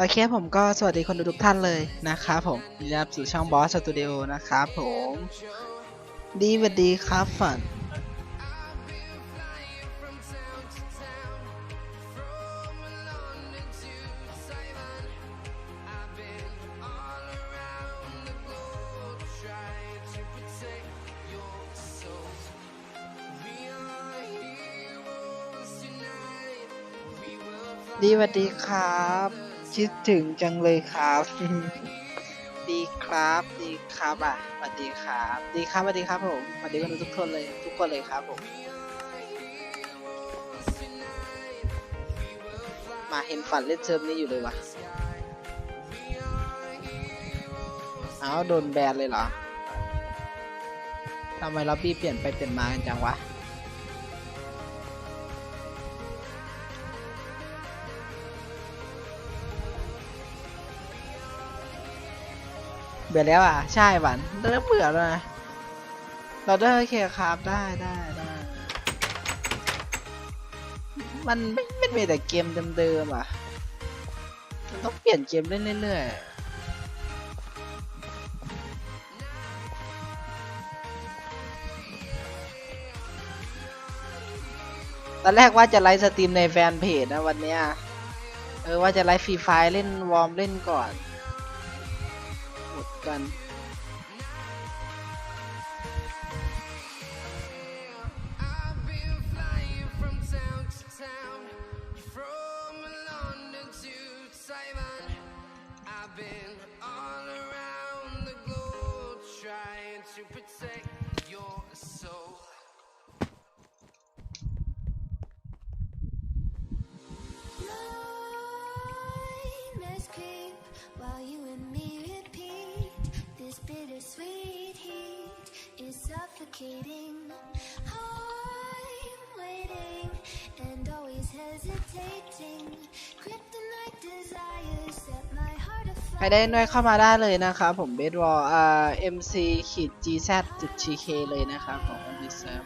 โอเคผมก็สวัสดีคนดูทุกท่านเลยนะครับผมยินดีต้อนรับสู่ช่องบอสสตูดิโอนะครับผมดีสวัสดีครับฝันดีสวัสดีครับ คิดถึงจังเลยครับ ดีครับ ดีครับอะสวัสดีครับ ดีครับสวัสดีครับผมสวัสดีคนทุกคนเลย ทุกคนเลยครับผมมาเห็นฝันเล่นเซิร์ฟนี้อยู่เลยวะเอาโดนแบนเลยเหรอทำไมล็อบบี้เปลี่ยนไปเปลี่ยนมากันจังวะ เบื่อแล้วอะ ใช่หวันเริ่มเบื่อแล้วนะเราได้โอเคครับได้ได้ได้มันไม่ไม่มีแต่เกมเดิมๆอะต้องเปลี่ยนเกมเล่นเรื่อยๆตอนแรกว่าจะไลฟ์สตรีมในแฟนเพจนะวันเนี้ยเออว่าจะไลฟ์ฟรีไฟเล่นวอร์มเล่นก่อน หมดกัน Nightmares creep while you and me repeat. This bittersweet heat is suffocating. I'm waiting and always hesitating. Kryptonite desires set my heart ใคร afire. ได้ด้วยเข้ามาได้เลยนะครับผมเบสวอลอ่า mc ขีด gz จุด gk เลยนะครับของ m d s e r v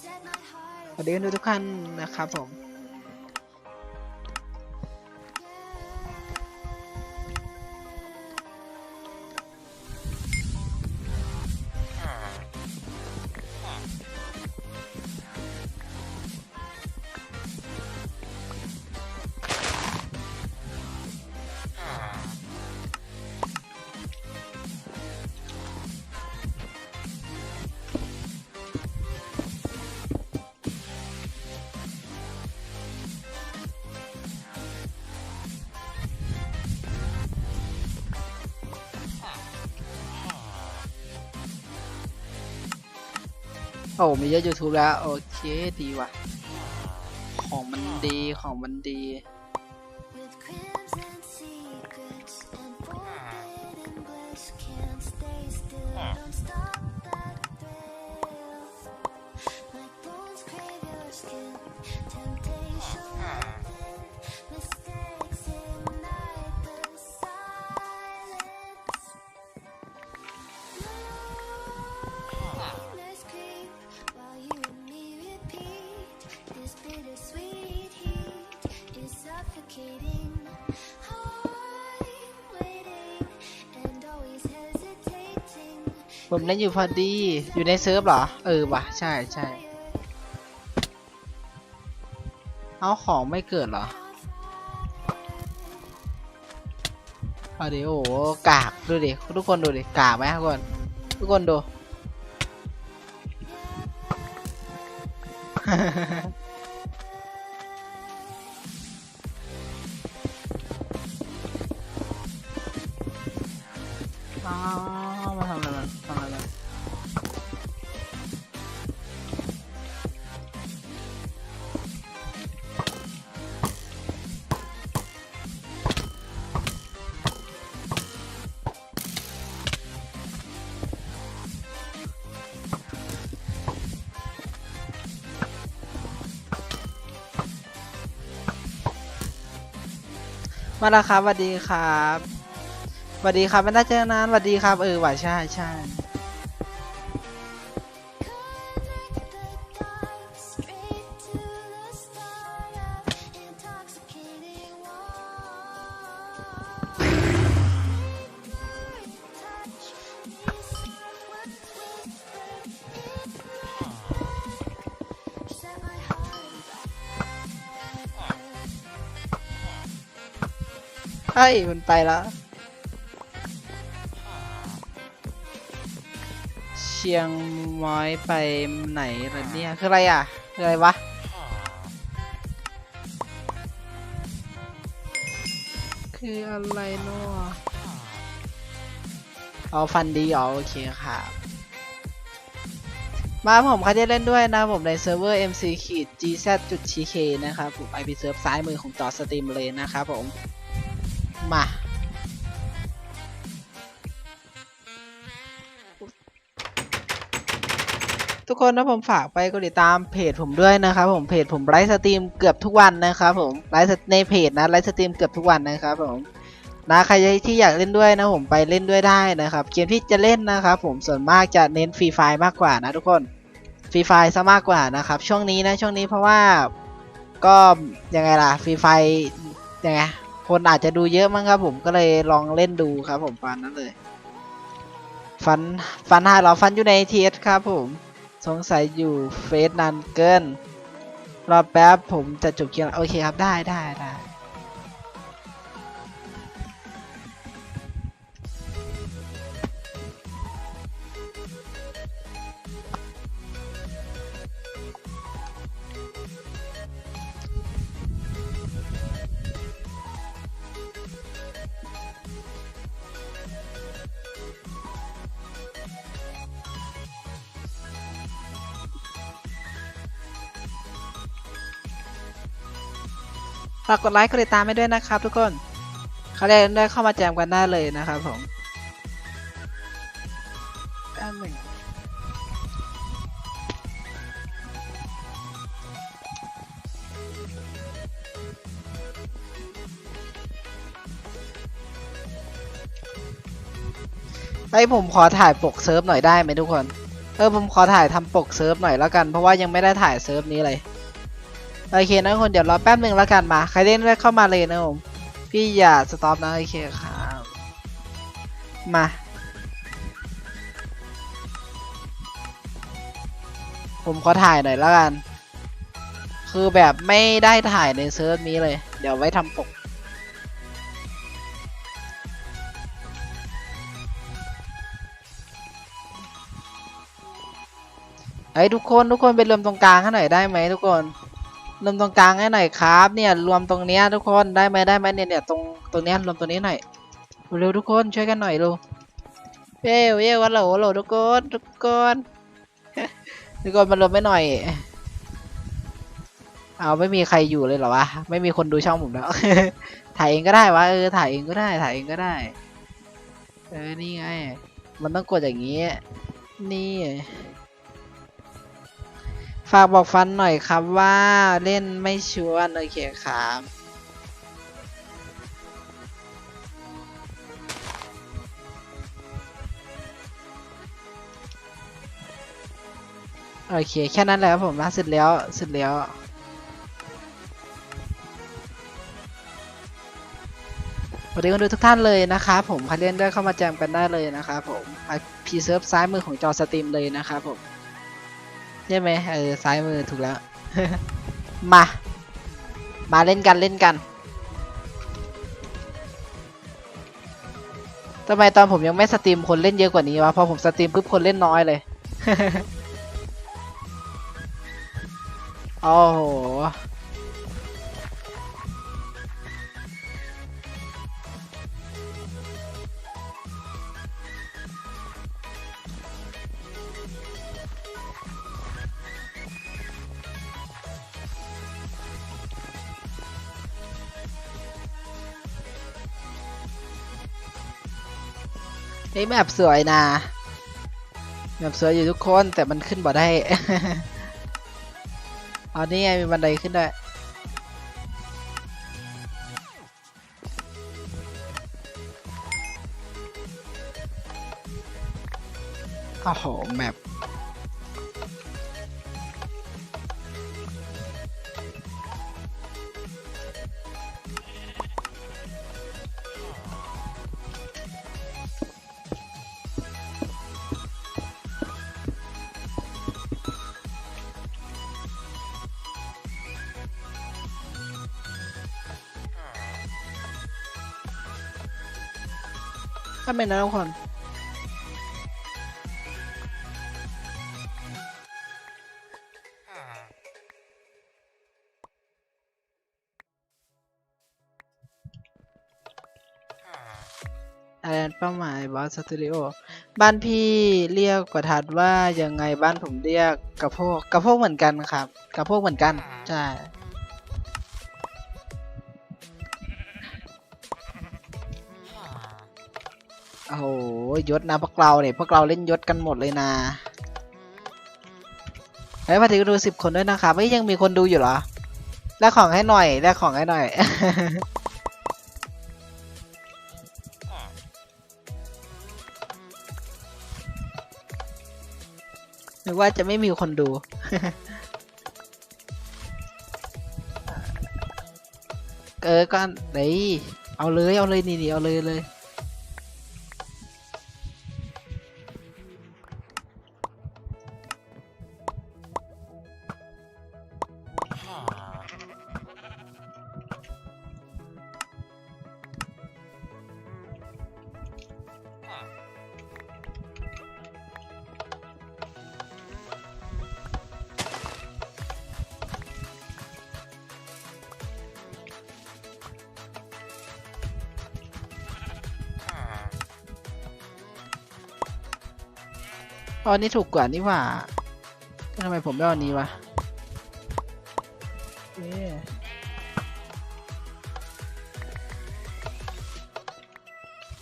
Set my heart สวัสดีกันทุกท่านนะครับผม มีเยอะ YouTube แล้ว โอเค ดีว่ะ ของมันดีของมันดี ผมเล่นอยู่พอดี อยู่ในเซิร์ฟเหรอ เออว่ะใช่ใช่เอาของไม่เกิดเหรอเอาดิโอ้โหกากดูดิทุกคนดูดิกากไหมทุกคนทุกคนดู มาแล้วครับสวัสดีครับสวัสดีครับไม่ได้เจอนานสวัสดีครับเออว่าใช่ใช่ เฮ้ยมันไปแล้ว เชียงม้อยไปไหนล่ะเนี่ย คืออะไรอะคืออะไรวะ คืออะไรเนาะเอาฟันดีอ๋อโอเคครับมาผมใครจะเล่นด้วยนะผมในเซิร์ฟเวอร์ mc ขีด gz จุด tk นะครับผม IP เซิร์ฟซ้ายมือของจอสตรีมเลยนะครับผม มา ทุกคนนะผมฝากไปกดติดตามเพจผมด้วยนะครับผมเพจผมไลฟ์สตรีมเกือบทุกวันนะครับผมไลฟ์ในเพจนะไลฟ์สตรีมเกือบทุกวันนะครับผมนะใครที่อยากเล่นด้วยนะผมไปเล่นด้วยได้นะครับเกมที่จะเล่นนะครับผมส่วนมากจะเน้นฟรีไฟมากกว่านะทุกคนฟรีไฟซะมากกว่านะครับช่วงนี้นะช่วงนี้เพราะว่าก็ยังไงล่ะฟรีไฟยังไง คนอาจจะดูเยอะมั้งครับผมก็เลยลองเล่นดูครับผมฟันนั้นเลย ฟันฟันหาเราฟันอยู่ในทีเอสครับผมสงสัยอยู่เฟสนานเกินรอแป๊บผมจะจบเกมแล้วโอเคครับได้ได้ได้ ฝากกดไลค์กดติดตามให้ด้วยนะครับ ทุกคนเขาได้ได้เข้ามาแจมกันได้เลยนะครับผมแป๊บหนึ่งไอผมขอถ่ายปกเซิร์ฟหน่อยได้ไหมทุกคน เออผมขอถ่ายทำปกเซิร์ฟหน่อยแล้วกัน เพราะว่ายังไม่ได้ถ่ายเซิร์ฟนี้เลย โอเคนะทุกคนเดี๋ยวรอแป๊บหนึ่งแล้วกันมา ใครเล่นได้เข้ามาเลยนะผม พี่อย่าสต็อปนะโอเคครับมาผมขอถ่ายหน่อยแล้วกัน คือแบบไม่ได้ถ่ายในเซิร์ฟนี้เลย เดี๋ยวไว้ทำปก ไอ้ทุกคนทุกคนไปรวมตรงกลางให้หน่อยได้ไหมทุกคน รวมตรงกลางให้หน่อยครับ เนี่ยรวมตรงเนี้ยทุกคนได้ไหมได้ไหมเนี่ยเนี่ยตรงตรงเนี้ยรวมตรงนี้หน่อยเร็วทุกคนช่วยกันหน่อยลูเย้เย้วันโหลโหลทุกคนทุกคนทุกคนมารวมไม่หน่อย เอาไม่มีใครอยู่เลยเหรอวะไม่มีคนดูช่องผมแล้วถ่ายเองก็ได้วะเออถ่ายเองก็ได้ถ่ายเองก็ได้เออนี่ไง มันต้องกดอย่างนี้ นี่ ฝากบอกฟันหน่อยครับว่าเล่นไม่ชวนโอเคครับโอเค แค่นั้นแหละครับผมนะเสร็จแล้วเสร็จแล้วสวัสดีคนดูทุกท่านเลยนะครับผมใครเล่นได้เข้ามาแจมกันได้เลยนะครับผมพีเซิร์ฟซ้ายมือของจอสตรีมเลยนะครับผม ใช่ไหมเออซ้ายมือถูกแล้ว มา มาเล่นกันเล่นกันทำไมตอนผมยังไม่สตรีมคนเล่นเยอะกว่านี้วะพอผมสตรีมปุ๊บคนเล่นน้อยเลยโอ้โห เฮ้ยแมปสวยนะแมปสวยอยู่ทุกคนแต่มันขึ้นบ่ได้ เอานี่ไงมีบันไดขึ้นด้วยโอ้โหแมป ถ้าเป็นนะทุกคนอะไรเป้าหมายบอสสตูดิโอบ้านพี่เรียกประทัดว่ายังไงบ้านผมเรียกกระโพกกระโพกเหมือนกันครับ กระโพกเหมือนกัน ใช่ โอ้โหยศนะพวกเราเนี่ยพวกเราเล่นยศกันหมดเลยนะเฮ้พอดีก็ดูสิบคนด้วยนะครับไม่ยังมีคนดูอยู่เหรอแลกของให้หน่อยแลกของให้หน่อยหรือว่าจะไม่มีคนดู เออก็เฮ้ยเอาเลยเอาเลยนี่นี่เอาเลยเลย อ๋อนี่ถูกกว่านี่หว่าทำไมผมไม่เอาอันนี้วะเอ๊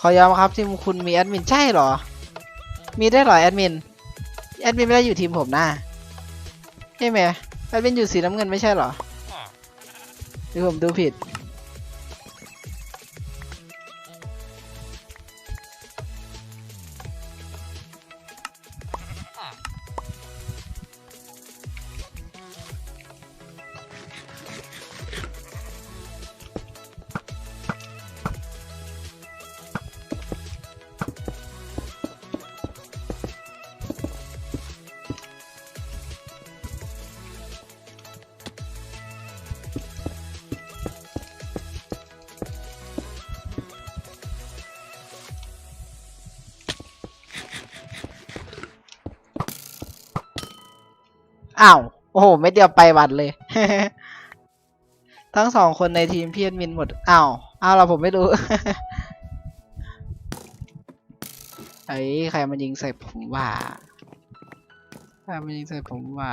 ขอยอมครับทีมคุณมีแอดมินใช่เหรอ มีได้เหรอแอดมิน แอดมินไม่ได้อยู่ทีมผมนะใช่ไหมแอดมินอยู่สีน้ำเงินไม่ใช่เหรอหรือผมดูผิด อ้าว โอ้โห ไม่เดียวไปวันเลย ทั้งสองคนในทีมพี่แอดมินหมด อ้าว อ้าวเราผมไม่รู้ ไอ้ยใครมันยิงใส่ผมว่าใครมันยิงใส่ผมว่า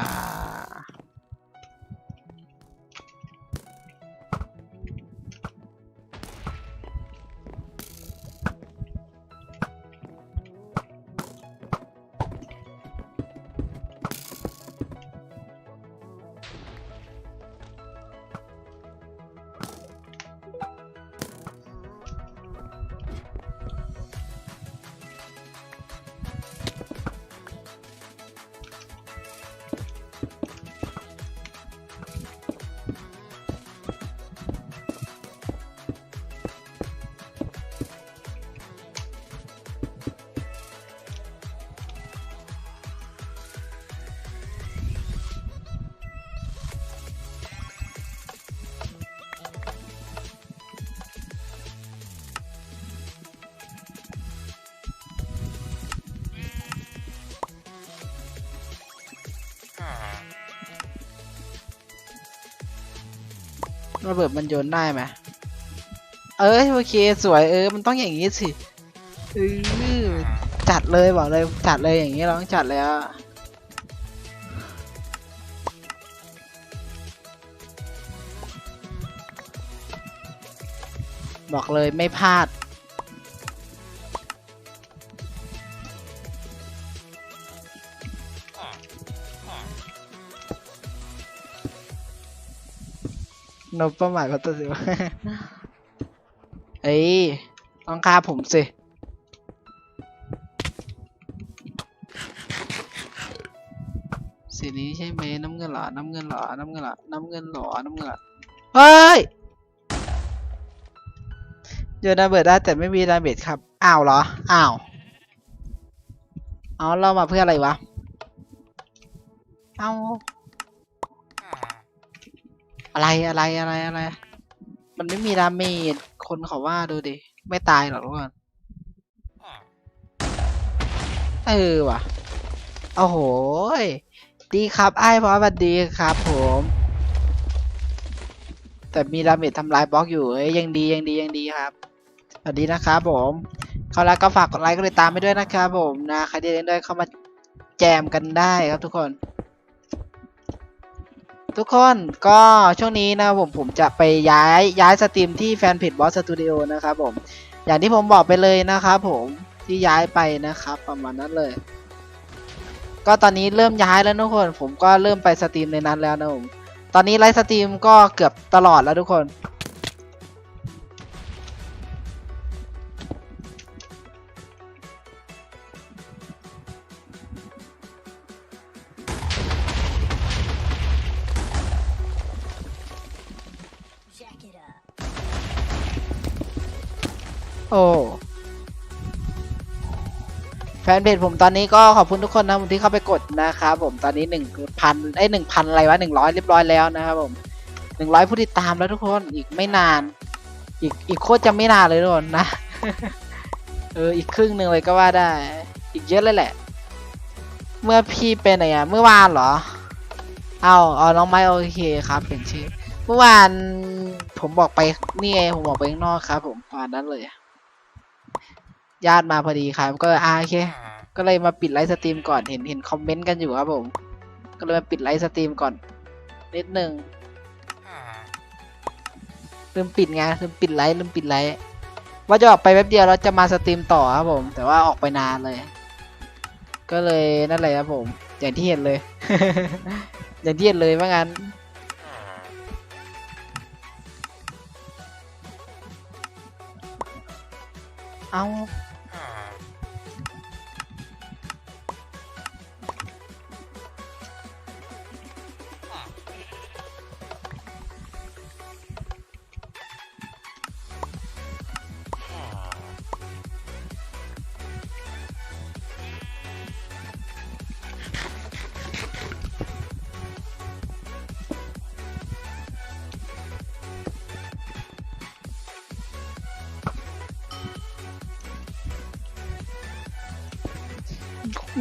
ระเบิดมันโยนได้ไหมเออโอเคสวยเออ มันต้องอย่างนี้สิเออจัดเลยบอกเลยจัดเลยอย่างนี้เราต้องจัดเลยอะบอกเลยไม่พลาด นบประมาทพัตสิวเอ้ยต้องฆ่าผมสิ สีนี้ใช่ไหมน้ำเงินหรอ น้ำเงินหรอ น้ำเงินหรอ น้ำเงินหรอ น้ำเงินหรอ เฮ้ยโยนระเบิดได้แต่ไม่มีดาเมจครับ อ้าวเหรอ อ้าวเอาเรามาเพื่ออะไรวะ เอา อะไรอะไรอะไรอะไร มันไม่มีดาเมจคนเขาว่าดูดิ ไม่ตายหรอกทุกคนเออว่ะ โอ้โหยดีครับ ไอ้ายพอสวัสดีครับผม แต่มีดาเมจทำลายบล็อกอยู่เอ้ยยังดียังดียังดีครับ สวัสดีนะครับผมเขาแล้วก็ฝากกดไลค์กดติดตามไปด้วยนะครับผมนะ ใครที่เล่นด้วยเข้ามาแจมกันได้ครับทุกคน ทุกคนก็ช่วงนี้นะผมผมจะไปย้ายย้ายสตรีมที่แฟนเพจบอสสตูดิโอนะครับผมอย่างที่ผมบอกไปเลยนะครับผมที่ย้ายไปนะครับประมาณนั้นเลย ก็ตอนนี้เริ่มย้ายแล้วทุกคน ผมก็เริ่มไปสตรีมในนั้นแล้วนะผมตอนนี้ไลฟ์สตรีมก็เกือบตลอดแล้วทุกคน อ้แฟนเพจผมตอนนี้ก็ขอบคุณทุกคนนะที่เข้าไปกดนะครับผมตอนนี้หนึ่งพันไอ้หนึ่งพันอะไรวะหนึ่งร้อยเรียบร้อยแล้วนะครับผมหนึ่งร้อยผู้ติดตามแล้วทุกคนอีกไม่นาน อีกอีกโคตรจะไม่นานเลยทุกคนนะเอออีกครึ่งหนึ่งเลยก็ว่าได้ อีกเยอะเลยแหละ เมื่อพี่เป็นอะไรอะเมื่อวานเหรอ เอาเอาน้องไม้โอเคครับเป็นชื่อเมื่อวานผมบอกไปนี่ไงผมบอกไปข้างนอกครับ ผมประมาณนั้นเลย ญาติมาพอดีครับ ก็อ่าโอเค ก็เลยมาปิดไลฟ์สตรีมก่อนเห็นเห็นคอมเมนต์กันอยู่ครับผม ก็เลยมาปิดไลฟ์สตรีมก่อนนิดนึงลืมปิดไงลืมปิดไลฟ์ลืมปิดไลฟ์ว่าจะออกไปแป๊บเดียวแล้วจะมาสตรีมต่อครับผม แต่ว่าออกไปนานเลย ก็เลยนั่นแหละครับผม อย่างที่เห็นเลย อย่างที่เห็นเลยว่างั้นเอา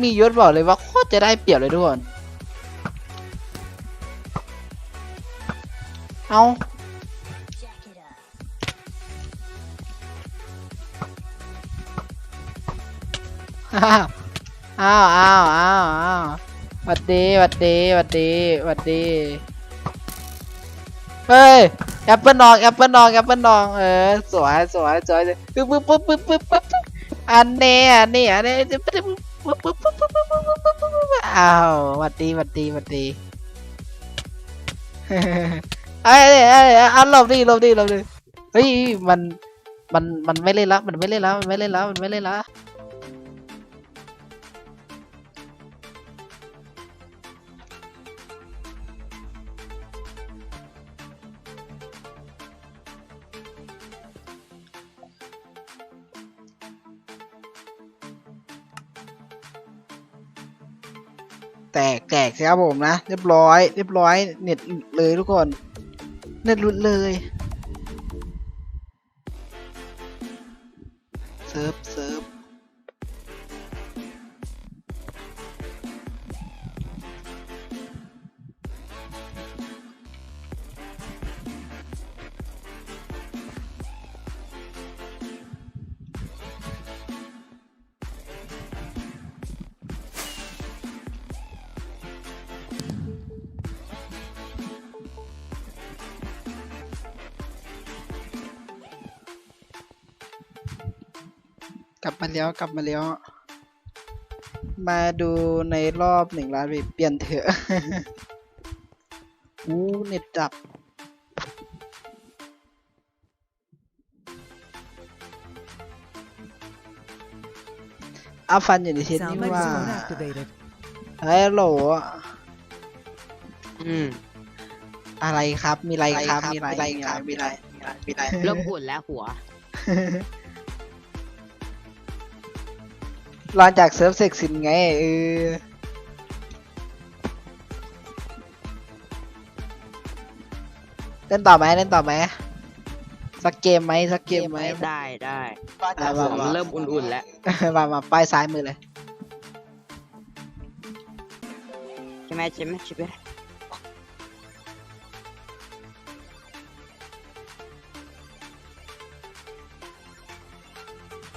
มียศบอกเลยว่าโคตรจะได้เปรียบเลยทุกคน เอาอ้าวอ้าวอ้าวอ้าวอ้าวหวัดดีหวัดดีหวัดดีหวัดดีเฮ้ยแอปเปิลดองแอปเปิลดองแอปเปิลดองเออสวยสวยสวยปึ๊บปึ๊บปึ๊บปึ๊บปึ๊บปึ๊บปึ๊บอันนี้อันนี้อันนี้ ปุ๊บปุ๊บปุ๊บปุ๊บปุ๊บปุ๊บปุ๊บปุ๊บปึ๊บปึ๊บปึ๊บอ้าวหวัดดีหวัดดีหวัดดีไอ้เนี่ยไอ้เนี่ยอันหลบดิหลบดิหลบดิเฮ้ยมันมันมันไม่เล่นละมันไม่เล่นละมันไม่เล่นละมันไม่เล่นละ แตกแตกสิครับผมนะ เรียบร้อย เรียบร้อย เน็ตลุดเลยทุกคน เน็ตหลุดเลยเซิร์ฟเซิ กลับมาแล้วกลับมาแล้ว มาดูในรอบหนึ่งล้านวิวเปลี่ยนเถอะอู้เน็ตดับอาฟันอยู่ในเทส Sound นี่ว่า microphone activated. เฮ้ยโหลอืมอะไรครับ มีอะไรครับ มีอะไรครับ มีอะไรมีอะไรเริ่มอุ่นแล้วหัว รอนจากเซิร์ฟเซกสินไงเออเล่นต่อไหมเล่นต่อไหมสักเกมไหมสักเกมไหม ได้ได้เริ่มอุ่นๆแล้ว มามาป้ายซ้ายมือเลย ใช่ไหมใช่ไหมใช่ไหม